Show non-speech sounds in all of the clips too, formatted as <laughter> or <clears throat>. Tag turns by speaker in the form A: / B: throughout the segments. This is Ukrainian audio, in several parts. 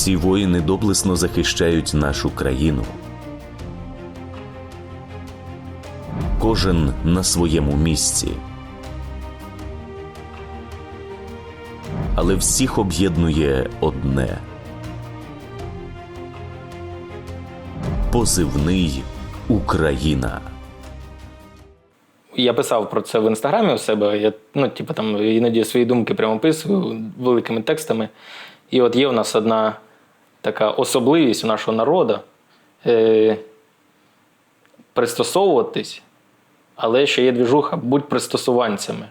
A: Ці воїни доблесно захищають нашу країну. Кожен на своєму місці. Але всіх об'єднує одне. Позивний Україна.
B: Я писав про це в інстаграмі у себе. Я ну, типу, там іноді свої думки прямо описую великими текстами. І от є у нас одна така особливість нашого народу е, пристосовуватись, але ще є двіжуха, будь пристосуванцями.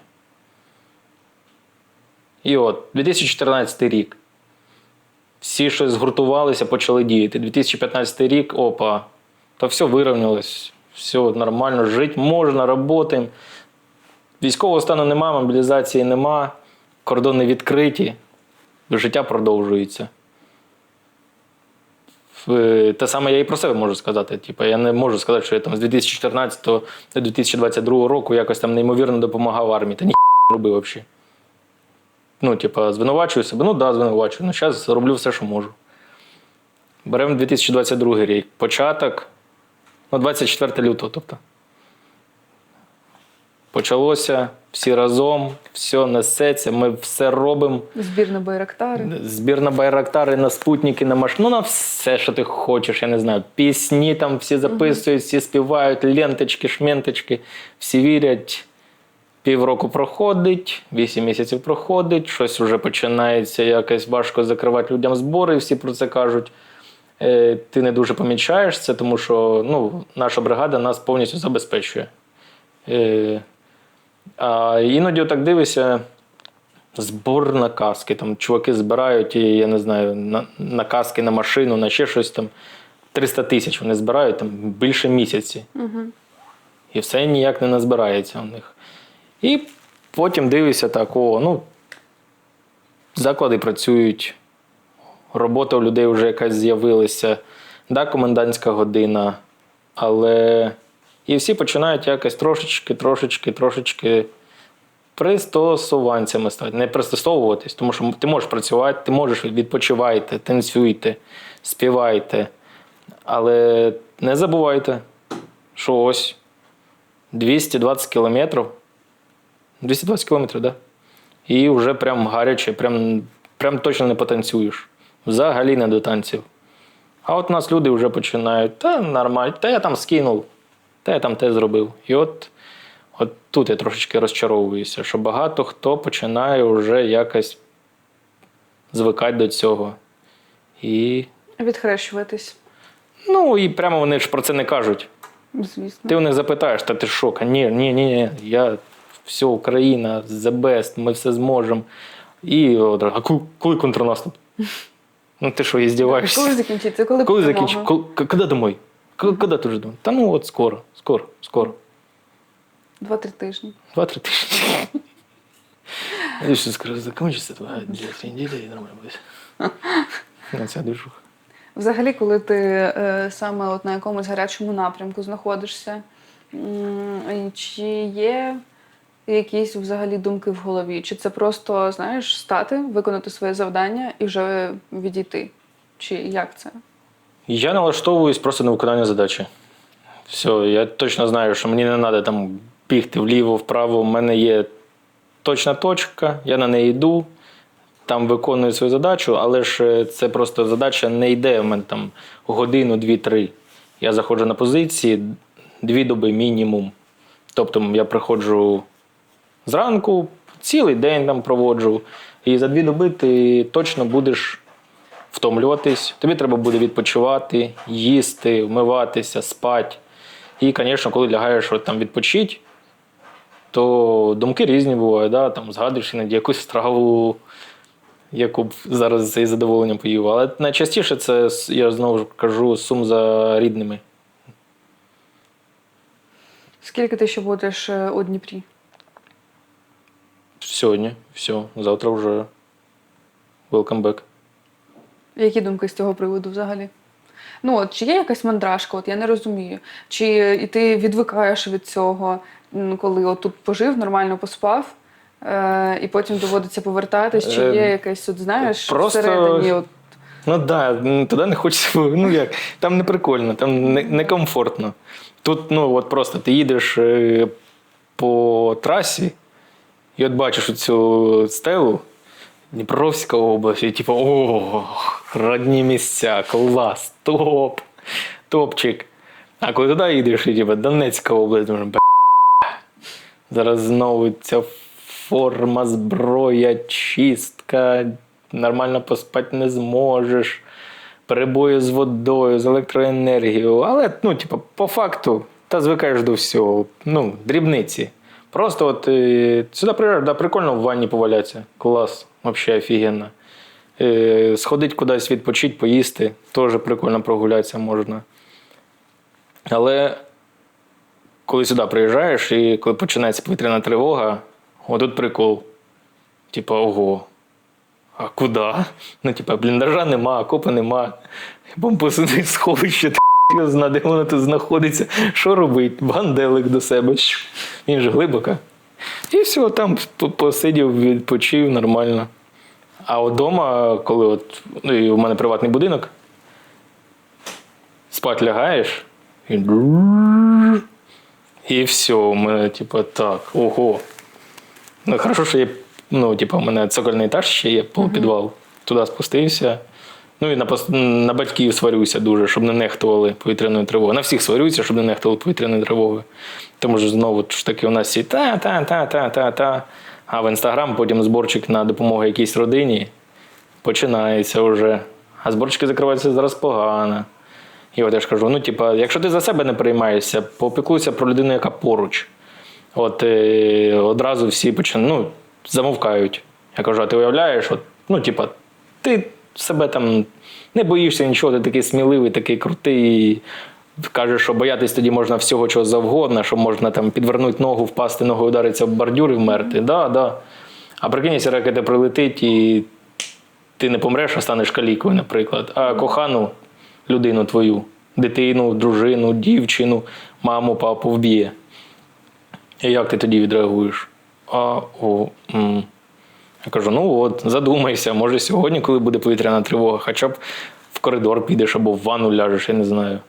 B: І от 2014 рік. Всі щось згуртувалися, почали діяти. 2015 рік, опа, то все вирівнялось, все нормально, жити можна, роботи. Військового стану нема, мобілізації нема, кордони відкриті, життя продовжується. В- Те саме я і про себе можу сказати. Типу, я не можу сказати, що я там з 2014 до 2022 року якось там неймовірно допомагав армії. Та ні не робив взагалі. Ну, типу, звинувачую себе. Ну да, звинувачую. Ну, зараз роблю все, що можу. Беремо 2022 рік. Початок. Ну, 24 лютого, тобто. Почалося всі разом, все несеться, ми все робимо.
C: Збір на Байрактари.
B: Збір на байрактари, на спутники, на маш... ну, на все, що ти хочеш, я не знаю. Пісні там всі записують, всі співають, ленточки, шменточки, всі вірять. Півроку проходить, вісім місяців проходить, щось вже починається якось важко закривати людям збори, всі про це кажуть. Е, Ти не дуже помічаєш це, тому що ну, наша бригада нас повністю забезпечує. А іноді так дивишся, збор на каски. Там чуваки збирають, і, я не знаю, на, на каски, на машину, на ще щось там. 300 тисяч вони збирають там більше місяці.
C: Угу.
B: І все ніяк не назбирається у них. І потім дивишся так: о, ну, заклади працюють, робота у людей вже якась з'явилася, да, комендантська година, але і всі починають якось трошечки, трошечки, трошечки пристосуванцями стати. Не пристосовуватись, тому що ти можеш працювати, ти можеш відпочивайте, танцюйте, співайте. Але не забувайте, що ось 220 кілометрів. 220 кілометрів, так? Да? І вже прям гаряче, прям, прям точно не потанцюєш. Взагалі не до танців. А от у нас люди вже починають, та нормально, та я там скинув, та я там те зробив. І от, от тут я трошечки розчаровуюся, що багато хто починає вже якось звикати до цього. І,
C: Відхрещуватись,
B: ну, і прямо вони ж про це не кажуть.
C: звісно.
B: Ти у них запитаєш, та ти що? Ні, ні, ні, ні, я все, Україна, the best, ми все зможемо. І одразу, а коли, коли контрнаступ? Ну ти що, іздіваєшся?
C: Коли закінчиться? Коли,
B: Коли
C: перемога?
B: закінчиш? Коли, коли домой? Коли ти вже домой? Та ну от скоро, скоро, скоро.
C: Два-три тижні.
B: Два-три тижні. Я ще скажу, закінчиться два, дві неділі і нормально буде. На ця движуха.
C: Взагалі, коли ти е, саме от на якомусь гарячому напрямку знаходишся, чи є якісь взагалі думки в голові? Чи це просто, знаєш, стати, виконати своє завдання і вже відійти? Чи як це?
B: Я налаштовуюсь просто на виконання задачі. Все, я точно знаю, що мені не треба там бігти вліво, вправо. У мене є точна точка, я на неї йду, там виконую свою задачу, але ж е, це просто задача не йде в мене там годину, дві-три. Я заходжу на позиції дві доби мінімум. Тобто я приходжу зранку, цілий день там проводжу, і за дві доби ти точно будеш втомлюватись, тобі треба буде відпочивати, їсти, вмиватися, спати. І, звісно, коли лягаєш от, там відпочити, то думки різні бувають. Да? Там, згадуєш іноді якусь страву, яку б зараз із задоволенням поїв. Але найчастіше це, я знову ж кажу, сум за рідними.
C: Скільки ти ще будеш е, у Дніпрі?
B: Сьогодні, все, завтра вже welcome back.
C: Які думки з цього приводу взагалі? Ну, от, чи є якась мандражка, от я не розумію. Чи і ти відвикаєш від цього, коли от тут пожив, нормально поспав, е, і потім доводиться повертатись, чи
B: Е,
C: є якесь, от, знаєш,
B: просто-
C: всередині от,
B: Ну так, да, туди не хочеться. Ну як, там не прикольно, там не, не. Тут, ну, от просто ти їдеш е, по трасі, і от бачиш цю стелу, Дніпровська область, і типу, о, родні місця, клас, топ, топчик. А коли туди їдеш, і типу, Донецька область, «Бля, зараз знову ця форма, зброя, чистка, нормально поспати не зможеш, перебої з водою, з електроенергією. Але, ну, типу, по факту, та звикаєш до всього. Ну, дрібниці. Просто от е, сюди приїжджаєш, да, прикольно в ванні повалятися. Клас, взагалі офігенно. Е, сходить кудись відпочити, поїсти, теж прикольно прогулятися можна. Але коли сюди приїжджаєш і коли починається повітряна тривога, отут прикол. Типа, ого. А куди? Ну, типа, бліндажа нема, окопа нема. Бомбосине <laughs> сховище, зна, де воно тут знаходиться. Що робить? Банделик до себе. Він же глибоко. І все, там посидів, відпочив нормально. А вдома, коли от, ну, і у мене приватний будинок, спать лягаєш, і, і все, у мене, типу, так, ого. Ну, хорошо, що є, ну, типу, у мене цокольний етаж ще є полупідвал. Туди спустився. Ну і на, на батьків сварюся дуже, щоб не нехтували повітряною тривогою. На всіх сварюся, щоб не нехтували повітряною тривогою. Тому що знову ж таки у нас всі та, та, та, та, та, та. А в інстаграм потім зборчик на допомогу якійсь родині починається вже. А зборчики закриваються зараз погано. І от я ж кажу: ну, типа, якщо ти за себе не приймаєшся, попіклуйся про людину, яка поруч. От е, одразу всі починають, ну, замовкають. Я кажу, а ти уявляєш, от, ну, типа, ти себе там не боїшся нічого, ти такий сміливий, такий крутий. Кажеш, що боятись тоді можна всього чого завгодно, що можна там підвернути ногу, впасти ногою, ударитися в бордюр і вмерти. Да, да. А прикинь, якщо ракета прилетить і ти не помреш, а станеш калікою, наприклад, а кохану людину твою, дитину, дружину, дівчину, маму, папу вб'є. І як ти тоді відреагуєш? А, о, м. Я кажу: ну от, задумайся, може сьогодні, коли буде повітряна тривога, хоча б в коридор підеш або в ванну ляжеш, я не знаю.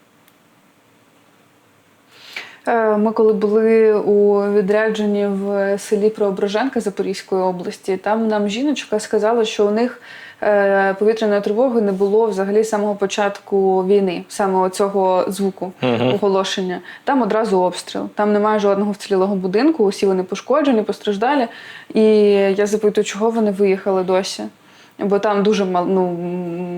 C: Е, Ми коли були у відрядженні в селі Преображенка Запорізької області, там нам жіночка сказала, що у них е, повітряної тривоги не було взагалі з самого початку війни, саме цього звуку оголошення. Там одразу обстріл. Там немає жодного вцілілого будинку, усі вони пошкоджені, постраждалі. І я запитую, чого вони виїхали досі. Бо там дуже мал, ну,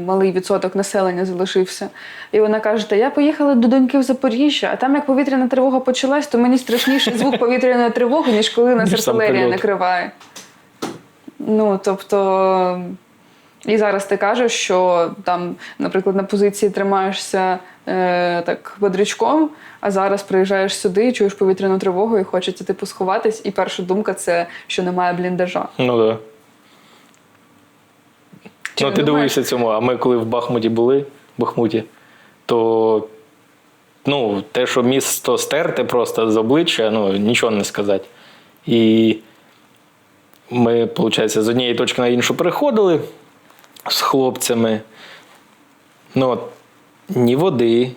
C: малий відсоток населення залишився. І вона каже: Та я поїхала до доньки в Запоріжжя, а там як повітряна тривога почалась, то мені страшніший звук повітряної тривоги, ніж коли <laughs> нас артилерія накриває. Ну, тобто, і зараз ти кажеш, що там, наприклад, на позиції тримаєшся е, так бодрячком, а зараз приїжджаєш сюди, чуєш повітряну тривогу і хочеться типу сховатись. І перша думка це, що немає бліндажа.
B: Ну так. Да.
C: Чи
B: ну, ти
C: думаєш?
B: дивишся цьому, а ми коли в Бахмуті були, в Бахмуті, то ну, те, що місто стерте просто з обличчя, ну, нічого не сказати. І ми, виходить, з однієї точки на іншу переходили з хлопцями. Ну, ні води,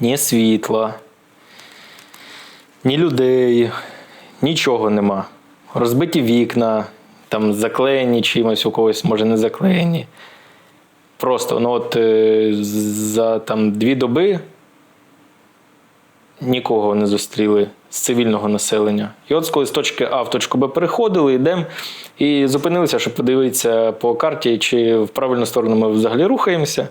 B: ні світла, ні людей, нічого нема. Розбиті вікна, там заклеєні чимось, у когось може не заклеєні. Просто ну от е, за там дві доби нікого не зустріли з цивільного населення. І от коли з точки А в точку Б переходили, йдемо і зупинилися, щоб подивитися по карті, чи в правильну сторону ми взагалі рухаємося.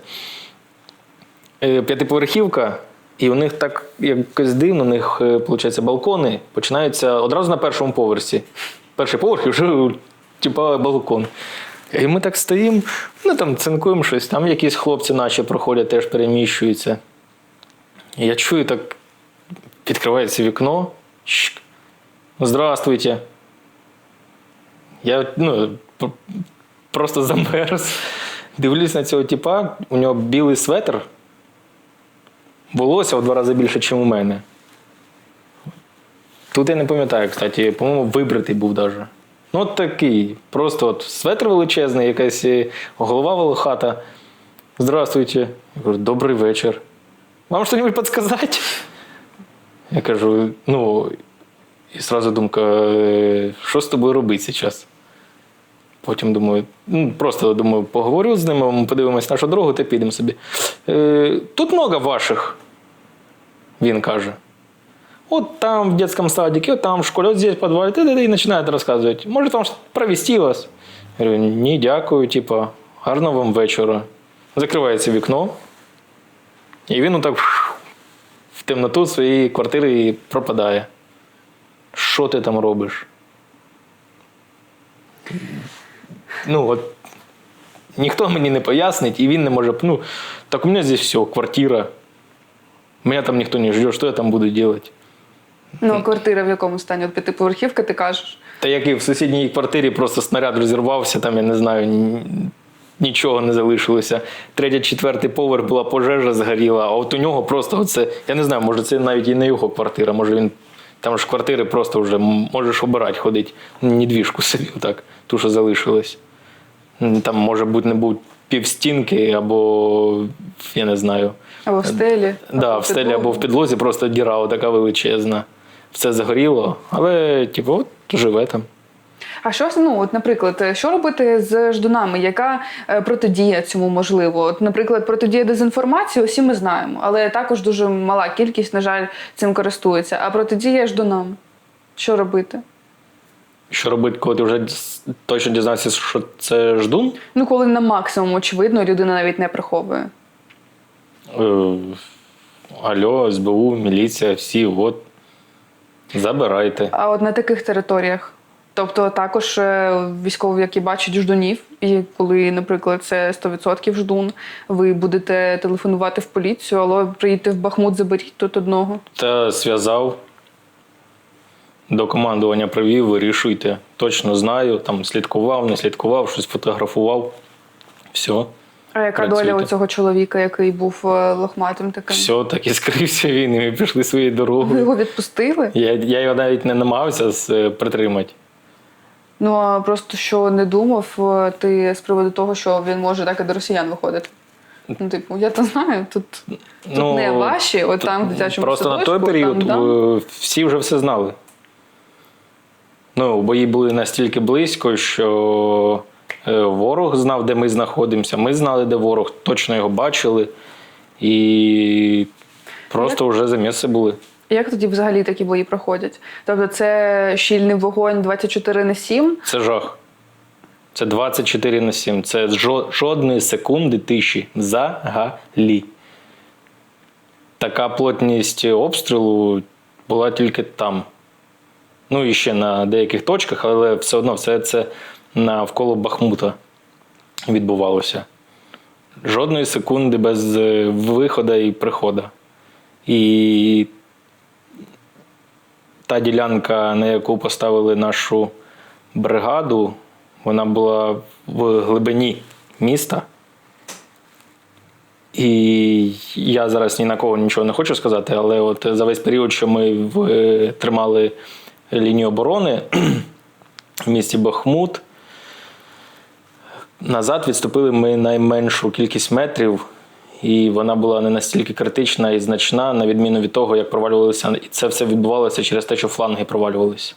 B: Е, П'ятиповерхівка, і у них так якось дивно, у них, виходить, балкони починаються одразу на першому поверсі. Перший поверх і вже типа балкон. І ми так стоїмо, ну там цинкуємо щось, там якісь хлопці наші проходять, теж переміщуються. Я чую, так відкривається вікно. Здравствуйте. Я ну, просто замерз. Дивлюсь на цього типа, у нього білий светр. Волосся в два рази більше, ніж у мене. Тут я не пам'ятаю, кстати, по-моєму, вибритий був навіть. Ну, такий. Просто от светр величезний, якась е, голова волохата. Здравствуйте. Я говорю, добрий вечір. Вам что-нибудь подсказать? Я кажу, ну, і сразу думка, «Е, що з тобою робити зараз? Потім думаю, ну, просто думаю, поговорю з ними, подивимось нашу дорогу та підемо собі. Е, тут много ваших, він каже. Вот там в детском садике, вот там в школе, вот здесь в подвале, т.д. и начинает рассказывать. Может вам провести вас? Я говорю, ні, дякую, типа, гарного вам вечора. Закривається вікно, і він отак в темноту своєї квартири і пропадає. Що ти там робиш? Ну, от ніхто мені не пояснить, і він не може. Ну, так у мене здесь все, квартира. Меня там никто не ждет, что я там буду делать?
C: Ну, а квартира в якому стані? От п'ятиповерхівка, ти кажеш.
B: Та як і в сусідній квартирі просто снаряд розірвався, там я не знаю, нічого не залишилося. Третя, четвертий поверх була пожежа згоріла, а от у нього просто оце, я не знаю, може це навіть і не його квартира, може він. Там ж квартири просто вже можеш обирати, ходить недвіжку собі, так, ту, що залишилась. М, Там може бути не будь півстінки, або я не знаю.
C: Або в стелі.
B: Да,
C: або
B: в стелі або в підлозі просто діра така величезна. Все загоріло, але типу, от живе там.
C: А що ну, от, наприклад, що робити з ждунами? Яка е, протидія цьому можливо? От, наприклад, протидія дезінформації, усі ми знаємо, але також дуже мала кількість, на жаль, цим користується. А протидія ждунам. Що робити?
B: Що робити, коли ти вже точно дізнався, що це ждун?
C: Ну, коли на максимум очевидно, людина навіть не приховує.
B: Е, Алло, СБУ, міліція, всі, от. Забирайте.
C: А от на таких територіях. Тобто також е, військові, які бачать ждунів, і коли, наприклад, це 100% ждун, ви будете телефонувати в поліцію, алло, приїдьте в Бахмут, заберіть тут одного.
B: Та зв'язав. До командування привів, вирішуйте. Точно знаю, там слідкував, не слідкував, щось фотографував. Все.
C: А яка
B: Працюйте.
C: доля у цього чоловіка, який був е, лохматим таким?
B: Все, так і скрився він, і ми пішли своєю
C: Ви його відпустили?
B: Я, я його навіть не намагався е, притримати.
C: Ну а просто що не думав е, ти з приводу того, що він може так і до росіян виходити. Ну, типу, я то знаю, тут, тут не ваші, от там в дитячому
B: Просто на той період
C: там,
B: всі вже все знали. Ну, бої були настільки близько, що ворог знав, де ми знаходимося. Ми знали, де ворог, точно його бачили. І просто вже за місце були.
C: Як тоді взагалі такі бої проходять? Тобто це щільний вогонь 24 на 7,
B: Це жах. Це 24 на 7. Це жодної секунди тиші. Взагалі. Така плотність обстрілу була тільки там. Ну і ще на деяких точках, але все одно все це навколо Бахмута відбувалося. Жодної секунди без е, виходу і приходу. І та ділянка, на яку поставили нашу бригаду, вона була в глибині міста. І я зараз ні на кого нічого не хочу сказати, але от за весь період, що ми в- тримали лінію оборони <clears throat> в місті Бахмут, назад відступили ми найменшу кількість метрів, і вона була не настільки критична і значна, на відміну від того, як провалювалися. І це все відбувалося через те, що фланги провалювалися.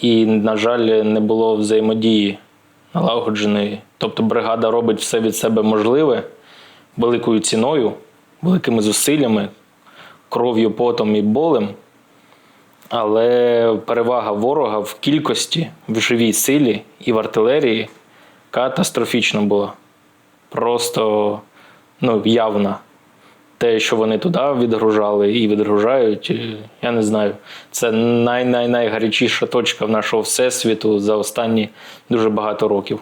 B: І, на жаль, не було взаємодії налагодженої. Тобто бригада робить все від себе можливе великою ціною, великими зусиллями, кров'ю, потом і болем. Але перевага ворога в кількості, в живій силі і в артилерії катастрофічна була. Просто ну, явна. Те, що вони туди відгружали і відгружають, е, я не знаю. Це най-най-найгарячіша точка в нашого всесвіту за останні дуже багато років.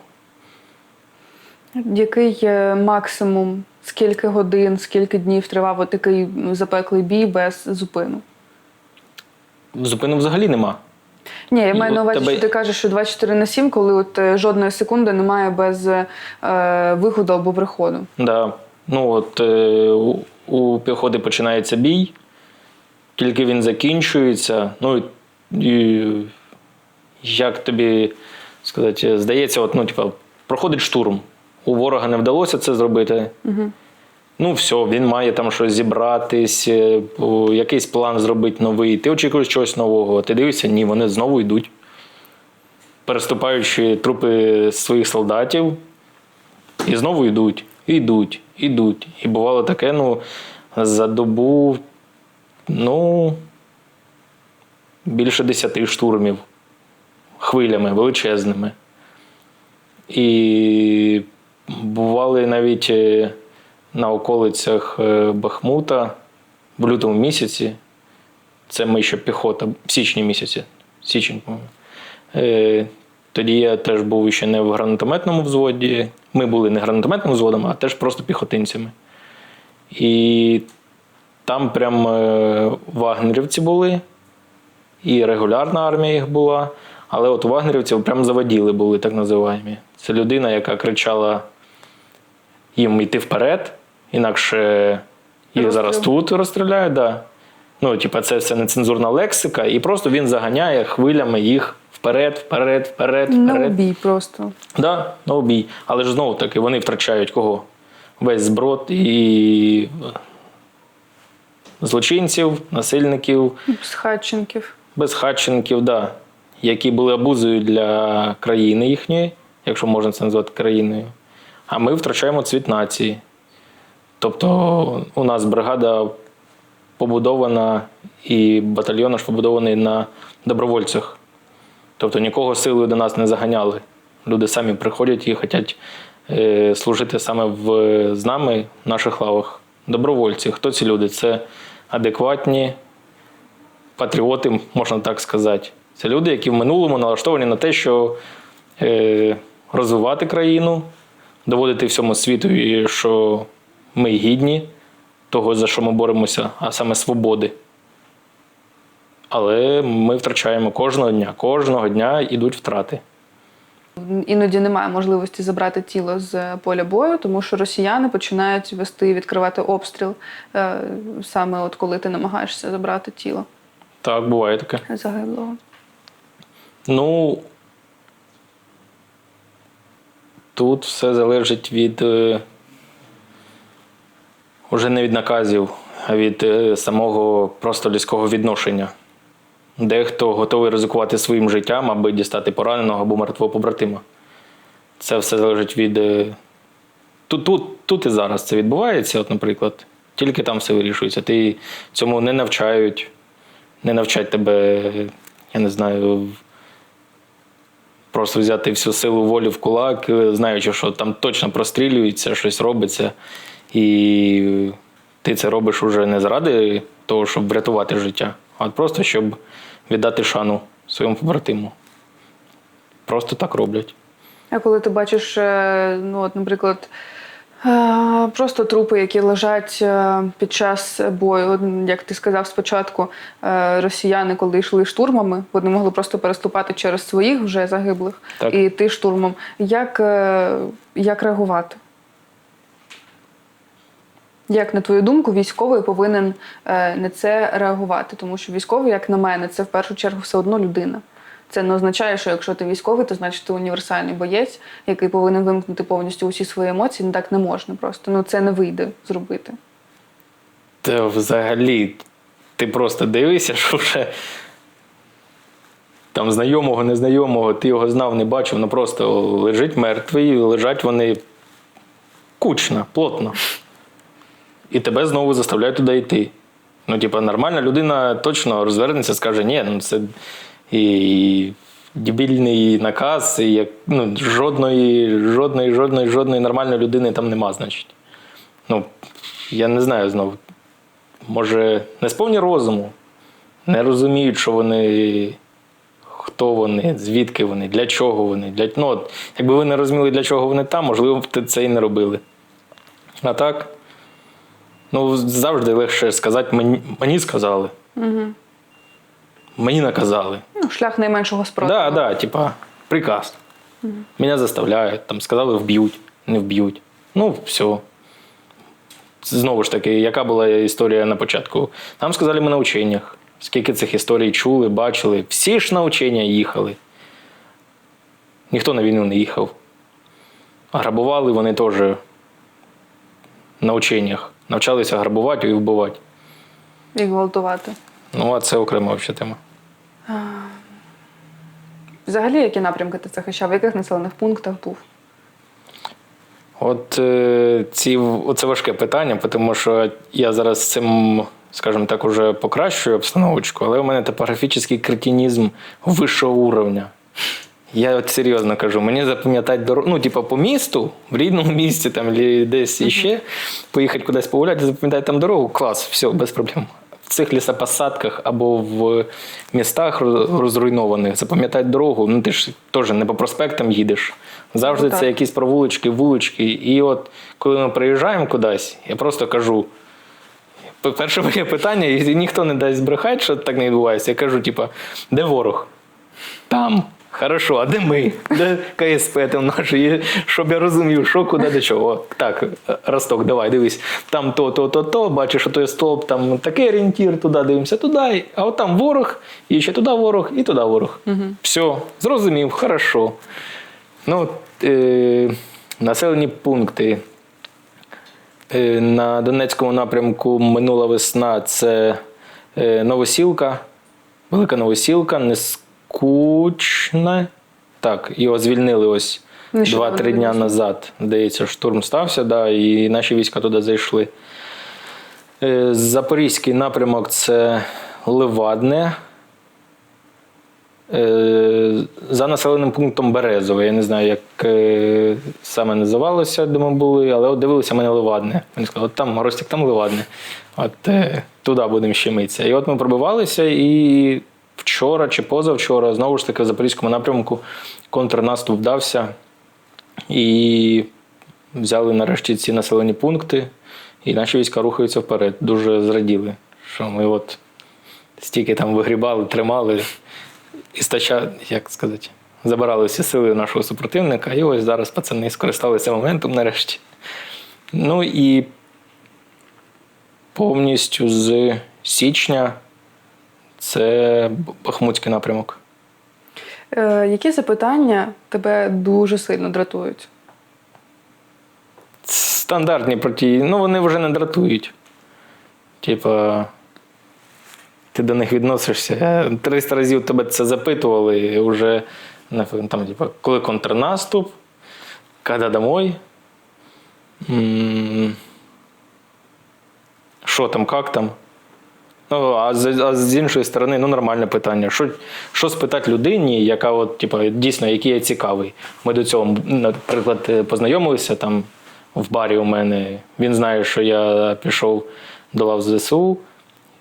C: Який е, максимум, скільки годин, скільки днів тривав такий запеклий бій без зупину?
B: Зупину взагалі нема.
C: Ні, я
B: І
C: маю на увазі,
B: тебе-
C: що ти кажеш, що 24 на 7, коли от е, жодної секунди немає без е, виходу або приходу.
B: Да. Ну, от, е, у, у піхоти починається бій, тільки він закінчується. Ну, і, як тобі сказати, здається, от, ну, типа, проходить штурм. у ворога не вдалося це зробити. Ну, все, він має там щось зібратись, е, якийсь план зробити новий. Ти очікуєш чогось нового. Ти дивишся, ні, вони знову йдуть. Переступаючи трупи своїх солдатів, і знову йдуть, і йдуть, йдуть. І бувало таке, ну, за добу, ну, більше десяти штурмів хвилями величезними. І бували навіть е, на околицях е, Бахмута в лютому місяці. Це ми ще піхота, в січні місяці. Січень, по-моєму. Е, Тоді я теж був ще не в гранатометному взводі. Ми були не гранатометним взводом, а теж просто піхотинцями. І там прям е, вагнерівці були, і регулярна армія їх була. Але от вагнерівців прям заводіли були, так називаємо. Це людина, яка кричала їм йти вперед, інакше їх зараз тут розстріляють. Да. Ну, типа, це все нецензурна лексика, і просто він заганяє хвилями їх вперед, вперед, вперед,
C: Ну,
B: вперед.
C: бій просто.
B: Да, на обій. Але ж знову таки вони втрачають кого? Весь зброд і злочинців, насильників,
C: З Хатченків.
B: безхатченків, да, які були абузою для країни їхньої, якщо можна це назвати країною. А ми втрачаємо цвіт нації. Тобто у нас бригада побудована і батальйон наш побудований на добровольцях. Тобто нікого силою до нас не заганяли. Люди самі приходять і хочуть е, служити саме в, з нами в наших лавах. Добровольці. Хто ці люди? Це адекватні патріоти, можна так сказати. Це люди, які в минулому налаштовані на те, що е, розвивати країну, доводити всьому світу, і що ми гідні того, за що ми боремося, а саме свободи. Але ми втрачаємо кожного дня. Кожного дня йдуть втрати.
C: Іноді немає можливості забрати тіло з поля бою, тому що росіяни починають вести відкривати обстріл е, саме от коли ти намагаєшся забрати тіло
B: Так, буває таке.
C: загиблого.
B: Ну, тут все залежить від е, уже не від наказів, а від е, самого просто людського відношення. Дехто готовий ризикувати своїм життям, аби дістати пораненого або мертвого побратима. Це все залежить від. е, Тут, тут, тут і зараз це відбувається, от, наприклад. Тільки там все вирішується. Ти цьому не навчають, не навчать тебе, я не знаю, просто взяти всю силу волі в кулак, е, знаючи, що там точно прострілюється, щось робиться. І ти це робиш уже не заради того, щоб врятувати життя, а просто щоб віддати шану своєму побратиму. Просто так роблять.
C: А коли ти бачиш, е, ну от, наприклад, е, просто трупи, які лежать е, під час бою, як ти сказав спочатку, росіяни, коли йшли штурмами, вони могли просто переступати через своїх вже загиблих
B: Так.
C: і йти штурмом. Як, як реагувати? Як на твою думку, військовий повинен е, на це реагувати? Тому що військовий, як на мене, це в першу чергу все одно людина. Це не означає, що якщо ти військовий, то значить ти універсальний боєць, який повинен вимкнути повністю усі свої емоції. Ну так не можна просто. Ну це не вийде зробити.
B: Та взагалі, ти просто дивишся, <laughs> що вже там знайомого, незнайомого, ти його знав, не бачив, ну просто лежить мертвий, лежать вони кучно, плотно. І тебе знову заставляють туди йти. Ну, типа, нормальна людина точно розвернеться, скаже, ні, ну це і дебільний наказ, і як, ну, жодної, жодної, жодної, жодної нормальної людини там нема, значить. Ну, я не знаю знову. Може, не сповні розуму, не розуміють, що вони, хто вони, звідки вони, для чого вони. Для, ну, от, якби ви не розуміли, для чого вони там, можливо, б це і не робили. А так, ну, завжди легше сказати, мені, мені сказали.
C: Угу.
B: Мені наказали.
C: Ну, шлях найменшого спротиву.
B: Да, да, типа, приказ. Меня заставляють, там сказали, вб'ють, не вб'ють. Ну, все. Знову ж таки, яка була історія на початку? Нам сказали ми на ученнях. Скільки цих історій чули, бачили. Всі ж на учення їхали. Ніхто на війну не їхав. грабували вони теж на ученнях. Навчалися грабувати і вбивати.
C: І гвалтувати.
B: Ну, а це окрема взагалі тема.
C: Взагалі, які напрямки ти захищав? В яких населених пунктах був?
B: От е, ці, це важке питання, тому що я зараз з цим, скажімо так, уже покращую обстановочку, але у мене топографічний кретинізм вищого уровня. Я от серйозно кажу, мені запам'ятати дорогу, ну, типу, по місту, в рідному місті там, десь іще, поїхати кудись погуляти, запам'ятати там дорогу, клас, все, без проблем. В цих лісопосадках або в містах розруйнованих запам'ятати дорогу, ну ти ж теж не по проспектам їдеш. Завжди
C: Ну,
B: це якісь провулочки, вулички. І от коли ми приїжджаємо кудись, я просто кажу. Перше моє питання, і ніхто не дасть збрехати, що так не відбувається. Я кажу, типа, де ворог? Там. Хорошо, а де ми? Де КСП там наші? Щоб я розумів, що куди до чого. Так, Росток, давай, дивись. Там то, то, то, то, бачиш, що той стовп, там такий орієнтір, туди дивимося, туди. А от там ворог, і ще туди ворог, і туди ворог. Все, зрозумів, хорошо. Ну, е, населені пункти. Е, На Донецькому напрямку минула весна це е, Новосілка, Велика Новосілка, Нескучне. Так, його звільнили ось
C: Нещодавно
B: 2-3 дня назад. Здається, штурм стався, да, і наші війська туди зайшли. Е, Запорізький напрямок це Левадне. Е, За населеним пунктом Березове. Я не знаю, як е, саме називалося, де ми були, але от дивилися мене Левадне. Вони сказали, от там Ростик, там Левадне. От туди будемо щемитися. І от ми пробивалися, і вчора чи позавчора, знову ж таки, в Запорізькому напрямку контрнаступ вдався. І взяли нарешті ці населені пункти, і наші війська рухаються вперед. Дуже зраділи, що ми от стільки там вигрібали, тримали і стача, як сказати, забирали всі сили нашого супротивника. І ось зараз пацани скористалися моментом нарешті. Ну і повністю з січня це Бахмутський напрямок.
C: Е, які запитання тебе дуже сильно дратують?
B: Стандартні проті, ну вони вже не дратують. Типа, ти до них відносишся. 300 разів тебе це запитували, і вже там, типа, коли контрнаступ, коли домой. Що там, як там? Ну, а з, а з іншої сторони, ну нормальне питання. Що, що спитати людині, яка от, типу, дійсно, який я цікавий. Ми до цього, наприклад, познайомилися там в барі у мене. Він знає, що я пішов до лав ЗСУ.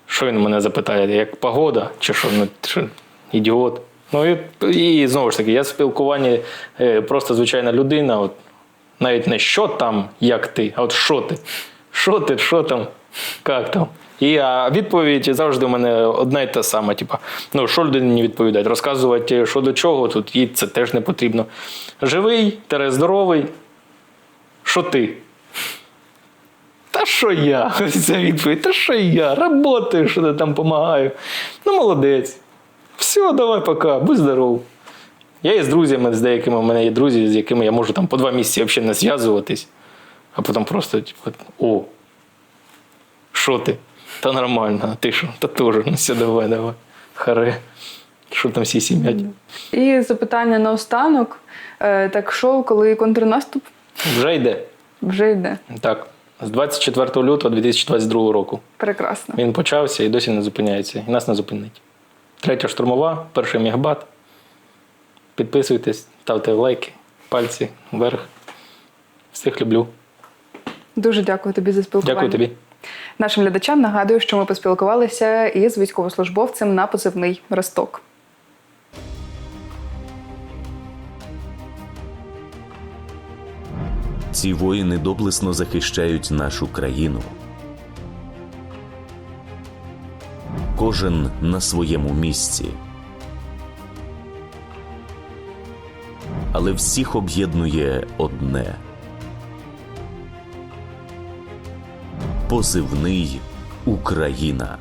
B: Що він мене запитає, як погода, чи що, ну, що ідіот. Ну і, і знову ж таки, я в спілкуванні е, просто звичайна людина. От, навіть не що там, як ти, а от що ти? Що ти, що там, як там? І а відповідь завжди у мене одна й та сама. Типа, ну що людині відповідати? Розказувати, що до чого, тут їй це теж не потрібно. Живий, тере здоровий. Що ти? Та що я? <laughs> Ось відповідь. Та що я? Работаю, що ти там допомагаю. Ну, молодець. Все, давай пока, будь здоров. Я є з друзями, з деякими у мене є друзі, з якими я можу там по два місяці взагалі не зв'язуватись, а потім просто, типу, о, що ти? Та нормально, а ти що? Та теж, ну все, давай, давай. Харе. Що там всі сім'ять?
C: І запитання наостанок. Е, так що, коли контрнаступ
B: Вже йде.
C: вже йде?
B: Так. З 24 лютого 2022 року.
C: Прекрасно.
B: Він почався і досі не зупиняється. І нас не зупинить. Третя штурмова, перший мігбат. Підписуйтесь, ставте лайки, пальці вверх. Всіх люблю.
C: Дуже дякую тобі за спілкування.
B: Дякую тобі.
C: Нашим глядачам нагадую, що ми поспілкувалися із військовослужбовцем на позивний Росток.
A: Ці воїни доблесно захищають нашу країну. Кожен на своєму місці. Але всіх об'єднує одне. Позивний Україна.